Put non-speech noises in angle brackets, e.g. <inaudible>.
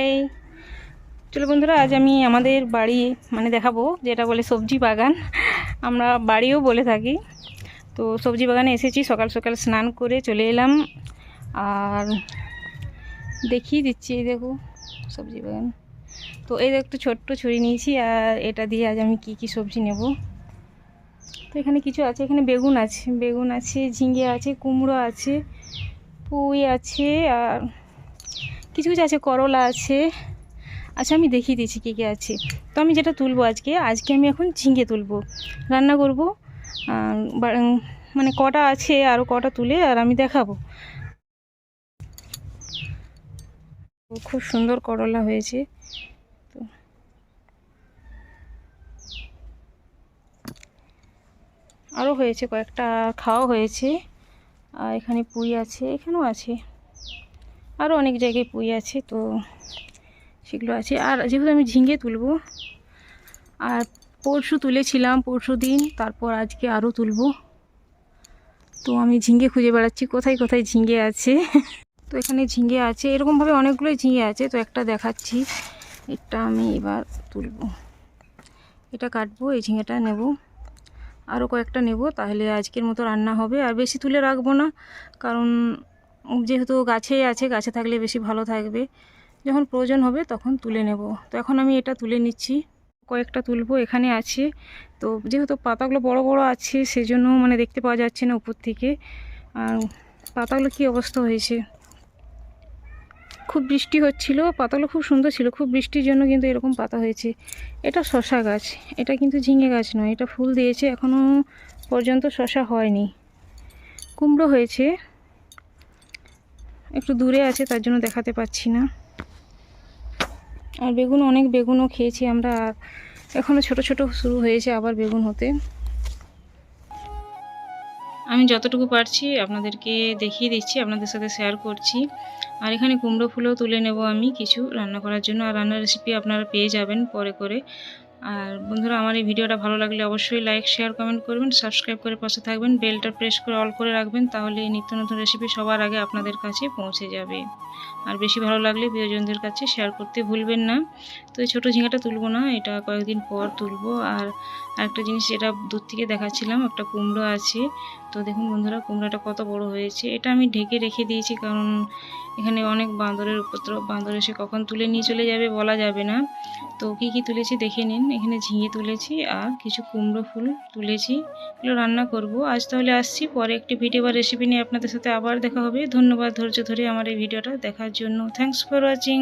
High চলো বন্ধুরা, আজ আমি আমাদের বাড়ি মানে দেখাবো যেটা বলে সবজি বাগান। আমরা বাড়িও বলে থাকি। তো সবজি বাগানে এসেছি, সকাল সকাল স্নান করে চলে এলাম। আর দেখিয়ে দিচ্ছি, এই দেখো সবজি বাগান। তো এই একটু ছোট্ট ছড়ি নিয়েছি, আর এটা দিয়ে আজ আমি কি কি সবজি নেব। তো এখানে কিছু আছে, এখানে বেগুন আছে। বেগুন আছে, ঝিঙে আছে, কুমড়ো আছে, পুঁই আছে, আর কিছু কিছু আছে, করলা আছে। আচ্ছা আমি দেখিয়ে দিচ্ছি কী কী আছে। তো আমি যেটা তুলবো আজকে আজকে আমি এখন ঝিঙে তুলবো। রান্না করব মানে কটা আছে আরও কটা তুলে আর আমি দেখাবো। খুব সুন্দর করলা হয়েছে। তো আরও হয়েছে কয়েকটা, খাওয়া হয়েছে। আর এখানে পুঁই আছে, এখানেও আছে। আরও অনেক জায়গায় পুঁই আছে, তো সেগুলো আছে। আর যেহেতু আমি ঝিঙে তুলবো, আর পরশু তুলেছিলাম, পরশু দিন, তারপর আজকে আরও তুলব। তো আমি ঝিঙে খুঁজে বেড়াচ্ছি, কোথায় কোথায় ঝিঙে আছে। <laughs> তো এখানে ঝিঙে আছে, এরকমভাবে অনেকগুলোই ঝিঙে আছে, তো একটা দেখাচ্ছি। এটা আমি এবার তুলব। এটা কাটবো, এই ঝিঙেটা নেব। আরও কয়েকটা নেব, তাহলে আজকের মতো রান্না হবে। আর বেশি তুলে রাখব না, কারণ যেহেতু গাছেই আছে, গাছে থাকলে বেশি ভালো থাকবে। যখন প্রয়োজন হবে তখন তুলে নেব। তো এখন আমি এটা তুলে নিচ্ছি। কয়েকটা তুলবো, এখানে আছে। তো যেহেতু পাতাগুলো বড় বড় আছে, সেজন্য মানে দেখতে পাওয়া যাচ্ছে না উপর থেকে। আর পাতাগুলো কী অবস্থা হয়েছে? খুব বৃষ্টি হচ্ছিল, পাতাগুলো খুব সুন্দর ছিল। খুব বৃষ্টির জন্য কিন্তু এরকম পাতা হয়েছে। এটা শশা গাছ। এটা কিন্তু ঝিঙে গাছ নয়, এটা ফুল দিয়েছে। এখনও পর্যন্ত শশা হয়নি। কুমড়ো হয়েছে। একটু দূরে আছে, তার জন্য দেখাতে পাচ্ছি না। আর বেগুন, অনেক বেগুনও খেয়েছি আমরা, আর এখনও ছোট ছোট শুরু হয়েছে আবার বেগুন হতে। আমি যতটুকু পারছি আপনাদেরকে দেখিয়ে দিচ্ছি, আপনাদের সাথে শেয়ার করছি। আর এখানে কুমড়ো ফুলও তুলে নেব আমি কিছু রান্না করার জন্য। আর রান্নার রেসিপি আপনারা পেয়ে যাবেন পরে করে। আর বন্ধুরা, আমার এই ভিডিওটা ভালো লাগলে অবশ্যই লাইক শেয়ার কমেন্ট করবেন সাবস্ক্রাইব করে পাশে থাকবেন বেলটা প্রেস করে অল করে রাখবেন, তাহলে নিত্য নতুন রেসিপি সবার আগে আপনাদের কাছে পৌঁছে যাবে। আর বেশি ভালো লাগলে প্রিয়জনদের কাছে শেয়ার করতে ভুলবেন না। তো এই ছোটো ঝিঙাটা তুলবো না, এটা কয়েকদিন পর তুলবো। আর আরেকটা জিনিস যেটা দূর থেকে দেখাচ্ছিলাম, একটা কুমড়ো আছে। তো দেখুন বন্ধুরা, কুমড়োটা কত বড় হয়েছে। এটা আমি ঢেকে রেখে দিয়েছি, কারণ এখানে অনেক বাঁদরের উপদ্রব, বাঁদর এসে কখন তুলে নিয়ে চলে যাবে বলা যাবে না। তো কী কী তুলেছি দেখে নিন। এখানে ঝিঙে তুলেছি আর কিছু কুমড়ো ফুল তুলেছি। এগুলো রান্না করব। আজ তাহলে আসছি। পরে একটি ভিডিও বা রেসিপি নিয়ে আপনাদের সাথে আবার দেখা হবে। ধন্যবাদ ধৈর্য ধরে আমার এই ভিডিওটা দেখার জন্য। Thanks for watching